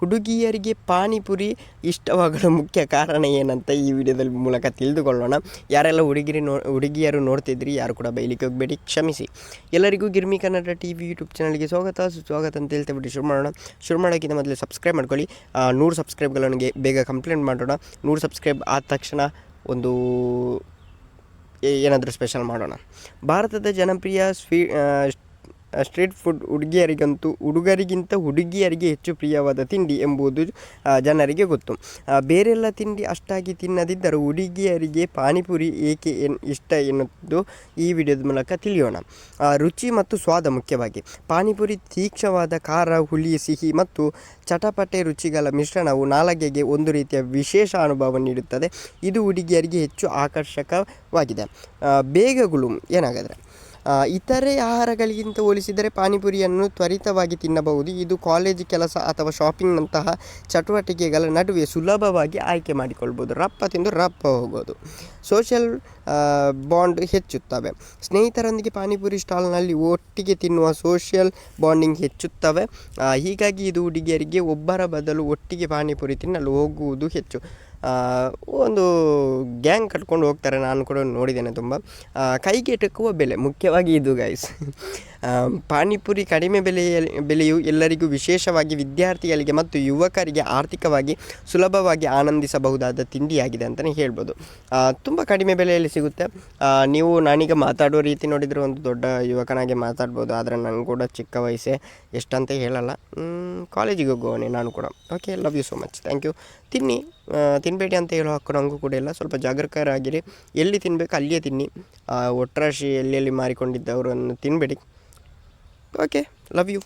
ಹುಡುಗಿಯರಿಗೆ ಪಾನಿಪುರಿ ಇಷ್ಟವಾಗಲು ಮುಖ್ಯ ಕಾರಣ ಏನಂತ ಈ ವಿಡಿಯೋದಲ್ಲಿ ಮೂಲಕ ತಿಳಿದುಕೊಳ್ಳೋಣ. ಯಾರೆಲ್ಲ ಹುಡುಗಿರಿ ನೋ, ಹುಡುಗಿಯರು ನೋಡ್ತಿದ್ರಿ, ಯಾರು ಕೂಡ ಬೈಲಿಕ್ಕೆ ಹೋಗಬೇಡಿ, ಕ್ಷಮಿಸಿ. ಎಲ್ಲರಿಗೂ Girmi Kannada T V YouTube ಚಾನಲ್ಗೆ ಸ್ವಾಗತ. ಸುಸ್ವಾಗತ ಅಂತ ಹೇಳ್ತಾ ಬಿಟ್ಟು ಶುರು ಮಾಡೋಣ. ಶುರು ಮಾಡೋಕ್ಕಿಂತ ಮೊದಲು ಸಬ್ಸ್ಕ್ರೈಬ್ ಮಾಡ್ಕೊಳ್ಳಿ. ನೂರು ಸಬ್ಸ್ಕ್ರೈಬ್ಗಳನ್ನು ಬೇಗ ಕಂಪ್ಲೇಂಟ್ ಮಾಡೋಣ. ನೂರು ಸಬ್ಸ್ಕ್ರೈಬ್ ಆದ ತಕ್ಷಣ ಒಂದು ಏನಾದರೂ ಸ್ಪೆಷಲ್ ಮಾಡೋಣ. ಭಾರತದ ಜನಪ್ರಿಯ ಸ್ವೀ ಸ್ಟ್ರೀಟ್ ಫುಡ್ ಹುಡುಗಿಯರಿಗಂತೂ ಹುಡುಗರಿಗಿಂತ ಹುಡುಗಿಯರಿಗೆ ಹೆಚ್ಚು ಪ್ರಿಯವಾದ ತಿಂಡಿ ಎಂಬುದು ಜನರಿಗೆ ಗೊತ್ತು. ಬೇರೆಲ್ಲ ತಿಂಡಿ ಅಷ್ಟಾಗಿ ತಿನ್ನದಿದ್ದರೂ ಹುಡುಗಿಯರಿಗೆ ಪಾನಿಪುರಿ ಏಕೆ ಎನ್, ಇಷ್ಟ ಎನ್ನುವುದು ಈ ವಿಡಿಯೋದ ಮೂಲಕ ತಿಳಿಯೋಣ. ರುಚಿ ಮತ್ತು ಸ್ವಾದ ಮುಖ್ಯವಾಗಿ. ಪಾನಿಪುರಿ ತೀಕ್ಷ್ಣವಾದ ಖಾರ, ಹುಳಿ, ಸಿಹಿ ಮತ್ತು ಚಟಪಟೆ ರುಚಿಗಳ ಮಿಶ್ರಣವು ನಾಲಗೆಗೆ ಒಂದು ರೀತಿಯ ವಿಶೇಷ ಅನುಭವ ನೀಡುತ್ತದೆ. ಇದು ಹುಡುಗಿಯರಿಗೆ ಹೆಚ್ಚು ಆಕರ್ಷಕವಾಗಿದೆ. ಬೇಗಗಳು ಏನಾಗಾದರೆ ಇತರೆ ಆಹಾರಗಳಿಗಿಂತ ಹೋಲಿಸಿದರೆ ಪಾನಿಪುರಿಯನ್ನು ತ್ವರಿತವಾಗಿ ತಿನ್ನಬಹುದು. ಇದು ಕಾಲೇಜ್ ಕೆಲಸ ಅಥವಾ ಶಾಪಿಂಗ್ನಂತಹ ಚಟುವಟಿಕೆಗಳ ನಡುವೆ ಸುಲಭವಾಗಿ ಆಯ್ಕೆ ಮಾಡಿಕೊಳ್ಬೋದು ರಪ್ಪ ತಿಂದು ರಪ್ಪ ಹೋಗೋದು. ಸೋಷಿಯಲ್ ಬಾಂಡ್ ಹೆಚ್ಚುತ್ತವೆ. ಸ್ನೇಹಿತರೊಂದಿಗೆ ಪಾನಿಪುರಿ ಸ್ಟಾಲ್ನಲ್ಲಿ ಒಟ್ಟಿಗೆ ತಿನ್ನುವ ಸೋಷಿಯಲ್ ಬಾಂಡಿಂಗ್ ಹೆಚ್ಚುತ್ತವೆ. ಹೀಗಾಗಿ ಇದು ಹುಡುಗಿಯರಿಗೆ ಒಬ್ಬರ ಬದಲು ಒಟ್ಟಿಗೆ ಪಾನಿಪುರಿ ತಿನ್ನಲು ಹೋಗುವುದು ಹೆಚ್ಚು. ಒಂದು ಗ್ಯಾಂಗ್ ಕಟ್ಕೊಂಡು ಹೋಗ್ತಾರೆ. ನಾನು ಕೂಡ ನೋಡಿದ್ದೇನೆ ತುಂಬ. ಕೈಗೆಟಕುವ ಬೆಲೆ ಮುಖ್ಯವಾಗಿ ಇದು ಗೈಸ್ ಪಾನಿಪುರಿ ಕಡಿಮೆ ಬೆಲೆಯಲ್ಲಿ, ಬೆಲೆಯು ಎಲ್ಲರಿಗೂ ವಿಶೇಷವಾಗಿ ವಿದ್ಯಾರ್ಥಿಗಳಿಗೆ ಮತ್ತು ಯುವಕರಿಗೆ ಆರ್ಥಿಕವಾಗಿ ಸುಲಭವಾಗಿ ಆನಂದಿಸಬಹುದಾದ ತಿಂಡಿಯಾಗಿದೆ ಅಂತಲೇ ಹೇಳ್ಬೋದು. ತುಂಬ ಕಡಿಮೆ ಬೆಲೆಯಲ್ಲಿ ಸಿಗುತ್ತೆ. ನೀವು ನಾನೀಗ ಮಾತಾಡುವ ರೀತಿ ನೋಡಿದರೆ ಒಂದು ದೊಡ್ಡ ಯುವಕನಾಗೆ ಮಾತಾಡ್ಬೋದು. ಆದರೆ ನಂಗೆ ಕೂಡ ಚಿಕ್ಕ ವಯಸ್ಸೇ ಎಷ್ಟಂತ ಹೇಳಲ್ಲ. ಕಾಲೇಜಿಗೆ ಹೋಗುವವನೇ ನಾನು ಕೂಡ. Okay love you so much thank you ತಿನ್ನಿ. ತಿನ್ನಬೇಡಿ ಅಂತ ಹೇಳೋ ಹಕ್ಕು ನನಗೂ ಕೂಡ ಇಲ್ಲ. ಸ್ವಲ್ಪ ಜಾಗರೂಕರಾಗಿರಿ. ಎಲ್ಲಿ ತಿನ್ನಬೇಕು ಅಲ್ಲಿಯೇ ತಿನ್ನಿ. ಒಟ್ರಾಶಿ ಎಲ್ಲೆಲ್ಲಿ ಮಾರಿಕೊಂಡಿದ್ದವರನ್ನು ತಿನ್ನಬೇಡಿ ಓಕೆ ಲವ್ ಯು